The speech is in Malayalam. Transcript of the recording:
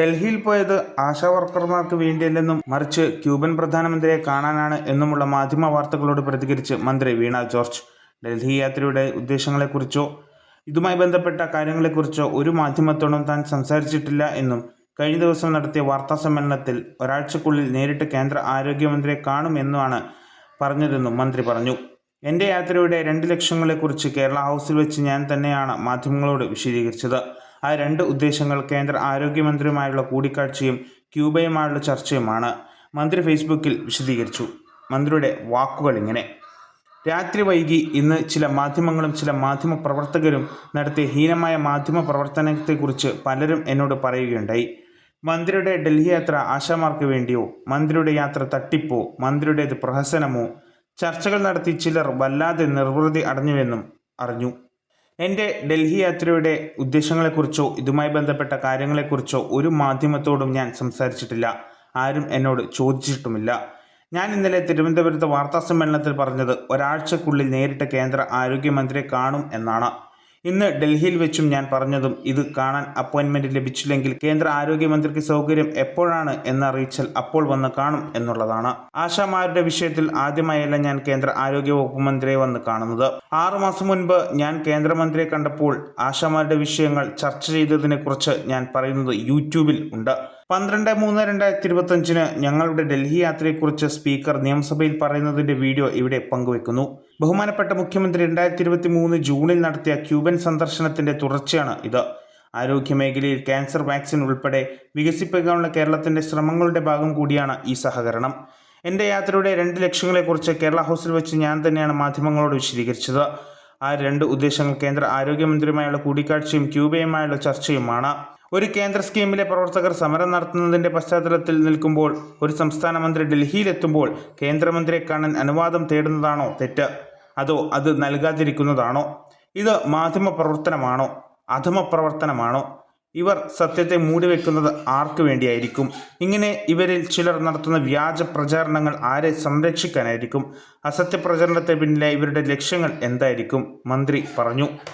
ഡൽഹിയിൽ പോയത് ആശാ വർക്കർമാർക്ക് വേണ്ടിയല്ലെന്നും മറിച്ച് ക്യൂബൻ പ്രധാനമന്ത്രിയെ കാണാനാണ് എന്നുമുള്ള മാധ്യമ വാർത്തകളോട് പ്രതികരിച്ച് മന്ത്രി വീണ ജോർജ്. ഡൽഹി യാത്രയുടെ ഉദ്ദേശങ്ങളെക്കുറിച്ചോ ഇതുമായി ബന്ധപ്പെട്ട കാര്യങ്ങളെക്കുറിച്ചോ ഒരു മാധ്യമത്തോടും താൻ സംസാരിച്ചിട്ടില്ല എന്നും കഴിഞ്ഞ ദിവസം നടത്തിയ വാർത്താ സമ്മേളനത്തിൽ ഒരാഴ്ചക്കുള്ളിൽ നേരിട്ട് കേന്ദ്ര ആരോഗ്യമന്ത്രിയെ കാണുമെന്നുമാണ് പറഞ്ഞതെന്നും മന്ത്രി പറഞ്ഞു. എന്റെ യാത്രയുടെ രണ്ട് ലക്ഷ്യങ്ങളെക്കുറിച്ച് കേരള ഹൗസിൽ വെച്ച് ഞാൻ തന്നെയാണ് മാധ്യമങ്ങളോട് വിശദീകരിച്ചത്. ആ രണ്ട് ഉദ്ദേശങ്ങൾ കേന്ദ്ര ആരോഗ്യമന്ത്രിയുമായുള്ള കൂടിക്കാഴ്ചയും ക്യൂബയുമായുള്ള ചർച്ചയുമാണ്. മന്ത്രി ഫേസ്ബുക്കിൽ വിശദീകരിച്ചു. മന്ത്രിയുടെ വാക്കുകൾ ഇങ്ങനെ. രാത്രി വൈകി ഇന്ന് ചില മാധ്യമങ്ങളും ചില മാധ്യമ പ്രവർത്തകരും നടത്തിയ ഹീനമായ മാധ്യമ പ്രവർത്തനത്തെക്കുറിച്ച് പലരും എന്നോട് പറയുകയുണ്ടായി. മന്ത്രിയുടെ ഡൽഹി യാത്ര ആശാമാർക്ക് വേണ്ടിയോ മന്ത്രിയുടെ യാത്ര തട്ടിപ്പോ മന്ത്രിയുടേത് പ്രഹസനമോ ചർച്ചകൾ നടത്തി ചിലർ വല്ലാതെ നിർവൃതി അടഞ്ഞുവെന്നും അറിഞ്ഞു. എന്റെ ഡൽഹി യാത്രയുടെ ഉദ്ദേശങ്ങളെക്കുറിച്ചോ ഇതുമായി ബന്ധപ്പെട്ട കാര്യങ്ങളെക്കുറിച്ചോ ഒരു മാധ്യമത്തോടും ഞാൻ സംസാരിച്ചിട്ടില്ല. ആരും എന്നോട് ചോദിച്ചിട്ടുമില്ല. ഞാൻ ഇന്നലെ തിരുവനന്തപുരത്ത് വാർത്താ സമ്മേളനത്തിൽ പറഞ്ഞത് ഒരാഴ്ചക്കുള്ളിൽ നേരിട്ട് കേന്ദ്ര ആരോഗ്യമന്ത്രിയെ കാണും എന്നാണ്. ഇന്ന് ഡൽഹിയിൽ വെച്ചും ഞാൻ പറഞ്ഞതും ഇത് കാണാൻ അപ്പോയിൻമെന്റ് ലഭിച്ചില്ലെങ്കിൽ കേന്ദ്ര ആരോഗ്യമന്ത്രിക്ക് സൗകര്യം എപ്പോഴാണ് എന്നറിയിച്ചാൽ അപ്പോൾ വന്ന് കാണും എന്നുള്ളതാണ്. ആശാമാരുടെ വിഷയത്തിൽ ആദ്യമായല്ല ഞാൻ കേന്ദ്ര ആരോഗ്യ വകുപ്പ് മന്ത്രിയെ വന്ന് കാണുന്നത്. ആറു മാസം മുൻപ് ഞാൻ കേന്ദ്രമന്ത്രിയെ കണ്ടപ്പോൾ ആശാമാരുടെ വിഷയങ്ങൾ ചർച്ച ചെയ്തതിനെക്കുറിച്ച് ഞാൻ പറയുന്നത് യൂട്യൂബിൽ ഉണ്ട്. പന്ത്രണ്ട് മൂന്ന് രണ്ടായിരത്തി ഇരുപത്തഞ്ചിന് ഞങ്ങളുടെ ഡൽഹി യാത്രയെക്കുറിച്ച് സ്പീക്കർ നിയമസഭയിൽ പറയുന്നതിന്റെ വീഡിയോ ഇവിടെ പങ്കുവെക്കുന്നു. ബഹുമാനപ്പെട്ട മുഖ്യമന്ത്രി രണ്ടായിരത്തി ഇരുപത്തി മൂന്ന് ജൂണിൽ നടത്തിയ ക്യൂബൻ സന്ദർശനത്തിന്റെ തുടർച്ചയാണ് ഇത്. ആരോഗ്യമേഖലയിൽ ക്യാൻസർ വാക്സിൻ ഉൾപ്പെടെ വികസിപ്പിക്കാനുള്ള കേരളത്തിന്റെ ശ്രമങ്ങളുടെ ഭാഗം കൂടിയാണ് ഈ സഹകരണം. എന്റെ യാത്രയുടെ രണ്ട് ലക്ഷ്യങ്ങളെക്കുറിച്ച് കേരള ഹൗസിൽ വെച്ച് ഞാൻ തന്നെയാണ് മാധ്യമങ്ങളോട് വിശദീകരിച്ചത്. ആ രണ്ട് ഉദ്ദേശങ്ങൾ കേന്ദ്ര ആരോഗ്യമന്ത്രിയുമായുള്ള കൂടിക്കാഴ്ചയും ക്യൂബയുമായുള്ള ചർച്ചയുമാണ്. ഒരു കേന്ദ്ര സ്കീമിലെ പ്രവർത്തകർ സമരം നടത്തുന്നതിന്റെ പശ്ചാത്തലത്തിൽ നിൽക്കുമ്പോൾ ഒരു സംസ്ഥാന മന്ത്രി ഡൽഹിയിലെത്തുമ്പോൾ കേന്ദ്രമന്ത്രിയെ കാണാൻ അനുവാദം തേടുന്നതാണോ തെറ്റ്? അതോ അത് നൽകാതിരിക്കുന്നതാണോ? ഇത് മാധ്യമ പ്രവർത്തനമാണോ? അധമ പ്രവർത്തനമാണോ? ഇവർ സത്യത്തെ മൂടിവെക്കുന്നത് ആർക്കു വേണ്ടിയായിരിക്കും? ഇങ്ങനെ ഇവരിൽ ചിലർ നടത്തുന്ന വ്യാജ പ്രചാരണങ്ങൾ ആരെ സംരക്ഷിക്കാനായിരിക്കും? അസത്യ പ്രചരണത്തെ പിന്നിലെ ഇവരുടെ ലക്ഷ്യങ്ങൾ എന്തായിരിക്കും? മന്ത്രി പറഞ്ഞു.